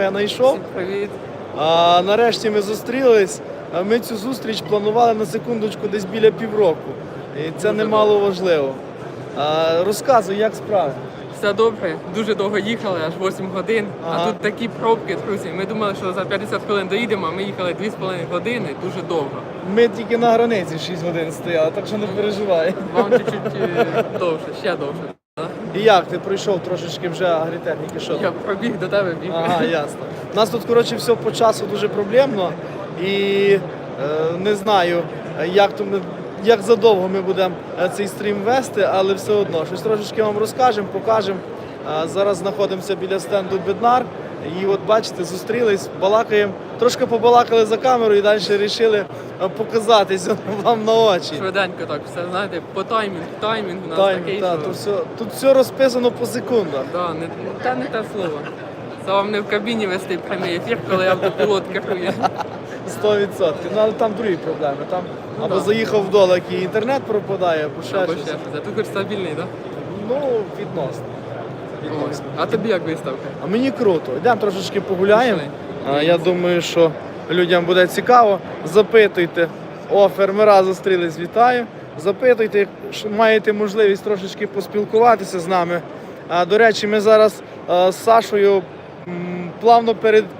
я знайшов. Привіт. А нарешті ми зустрілись. Ми цю зустріч планували на секундочку десь біля півроку. І це немало важливо. А, розказуй, як справи? Все добре, дуже довго їхали, аж 8 годин. Ага. А тут такі пробки, друзі. Ми думали, що за 50 хвилин доїдемо, а ми їхали 2,5 години, дуже довго. Ми тільки на границі 6 годин стояли, так що не переживай. Вам чуть-чуть е, довше, ще довше. І як ти пройшов трошечки вже агрітехніки? Що? Я пробіг до тебе біг. Ага, ясно. У нас тут, коротше, все по часу дуже проблемно. І е, не знаю, як, то ми, як задовго ми будемо е, цей стрім вести, але все одно щось трошечки вам розкажемо, покажемо. Е, Зараз знаходимося біля стенду Беднар. І от бачите, зустрілись, балакаємо. Трошки побалакали за камерою і далі вирішили показатися вам на очі. Швиденько так, все знаєте, по таймінг, таймінг у нас Тайм, такий, та, що... тут, все, тут все розписано по секундах. Да, не, та не те слово. Це вам не в кабіні вести прямий ефір, коли автопілот керує. 100%. Ну, але там другі проблеми. Там Ну, або да. заїхав вдалек і інтернет пропадає, або ще Або ще щось. Тут хоч стабільний, так? Ну, відносно. Да? відносно. А тобі як виставка? А мені круто. Йдемо трошечки погуляємо. Пішли. А, Я думаю, що людям буде цікаво. Запитуйте. О, фермера зустрілись, вітаю. Запитуйте, маєте можливість трошечки поспілкуватися з нами. До речі, ми зараз з Сашою плавно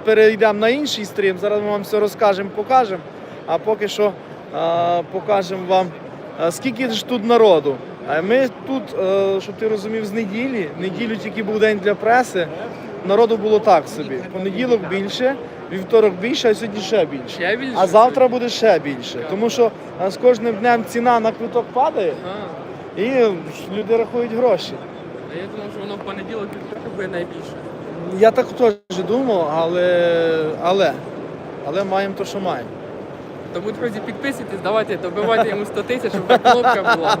перейдемо на інший стрім. Зараз ми вам все розкажемо, покажемо. А поки що покажемо вам, скільки ж тут народу. Ми тут, е, щоб ти розумів, з неділі, неділю тільки був день для преси. Народу було так собі. Понеділок більше, вівторок більше, а сьогодні ще більше. А завтра буде ще більше. Тому що з кожним днем ціна на квиток падає і люди рахують гроші. а я думав, що воно в понеділок буде найбільше. Я так теж думав, але, але, але маємо те, що маємо. Тому, друзі, підписуйтесь, давайте, добивайте йому 100 тисяч, щоб кнопка була.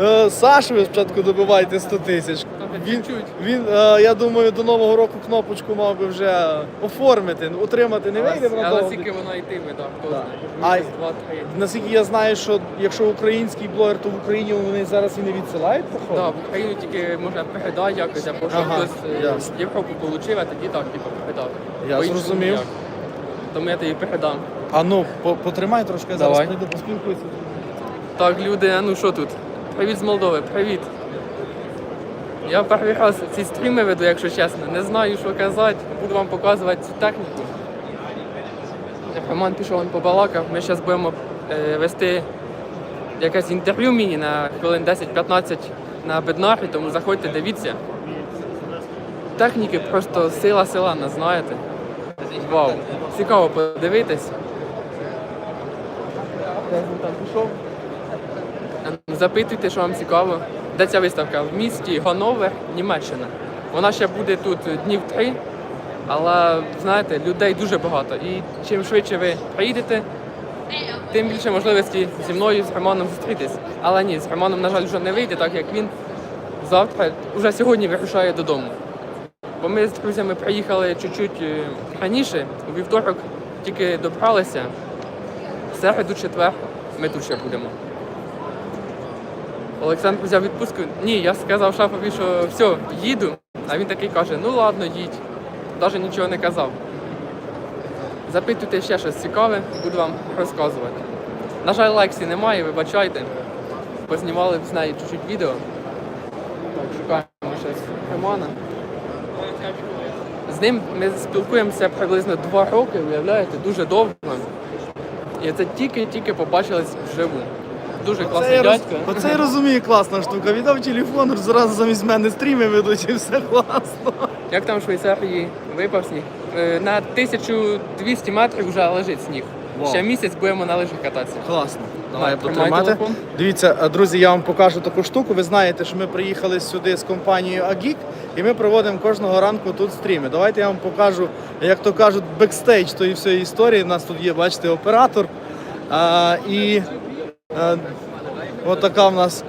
Е, Сашу ви спочатку добивайте 100 тисяч. Він, він е, я думаю, до Нового року кнопочку мав би вже оформити, отримати не вийде вона Але довго. скільки воно йтиме, так, хто Да. знає. А-. Наскільки я знаю, що якщо український блогер, то в Україні вони зараз і не відсилають походу? Так, в Україну тільки можна передати якось, або щоб Ага, хтось е, ясно. Європу отримав, а тоді так, типу, передав. Я По-іншому зрозумів. ніяк. Тому я тобі передам. А ну, потримай трошки, я зараз прийду поспілкуюся. Так, люди, а ну що тут? Привіт з Молдови, привіт. Я перший раз ці стріми веду, якщо чесно. Не знаю, що казати. Буду вам показувати цю техніку. Роман пішов, він побалакав. Ми зараз будемо е, вести якесь інтерв'ю міні на хвилин 10-15 на беднарі, тому заходьте, дивіться. Техніки просто сила сила, знаєте. Вау. Цікаво подивитись. Пішов? Запитуйте, що вам цікаво. Де ця виставка? В місті Ганновер, Німеччина. Вона ще буде тут днів три, але знаєте, людей дуже багато. І чим швидше ви приїдете, тим більше можливості зі мною, з Романом зустрітись. Але ні, з Романом, на жаль, вже не вийде, так як він завтра, вже сьогодні вирушає додому. Бо ми з друзями приїхали чуть-чуть е, раніше, у вівторок тільки добралися. В середу, четвер ми тут ще будемо. Олександр взяв відпустку. Ні, я сказав шафові, що все, їду. А він такий каже, ну ладно, їдь. Навіть нічого не казав. Запитуйте ще щось цікаве, буду вам розказувати. На жаль, Лексі немає, вибачайте. Познімали з нею чуть-чуть відео. Так, шукаємо щось Романа. З ним ми спілкуємося приблизно два роки, уявляєте, дуже довго. І це тільки-тільки побачились вживу. Дуже класний Оце я, роз... дядько. Оце я розумію, класна штука. Віддав телефон, зразу замість мене стріми ведуть і все класно. Як там в Швейцарії випав сніг? Е, На 1200 метрів вже лежить сніг. Вау. Ще місяць будемо на лижах кататися. Класно. Давай, тримай телефон. Дивіться, а, друзі, я вам покажу таку штуку. Ви знаєте, що ми приїхали сюди з компанією Агік, і ми проводимо кожного ранку тут стріми. Давайте я вам покажу, як то кажуть, бекстейдж тої всієї історії. У нас тут є, бачите, оператор. А, і от така в нас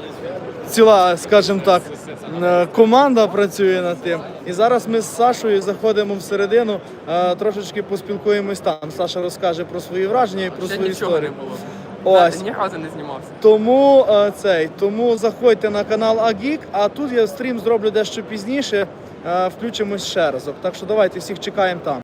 ціла, скажімо так, е, команда працює над тим. І зараз ми з Сашою заходимо всередину, е, трошечки поспілкуємось там. Саша розкаже про свої враження і про Ще свою нічого не було. Ось. Ні разу не знімався. Тому е, цей, тому заходьте на канал Агік, а тут я стрім зроблю дещо пізніше. е, включимось ще разок. Так що давайте всіх чекаємо там.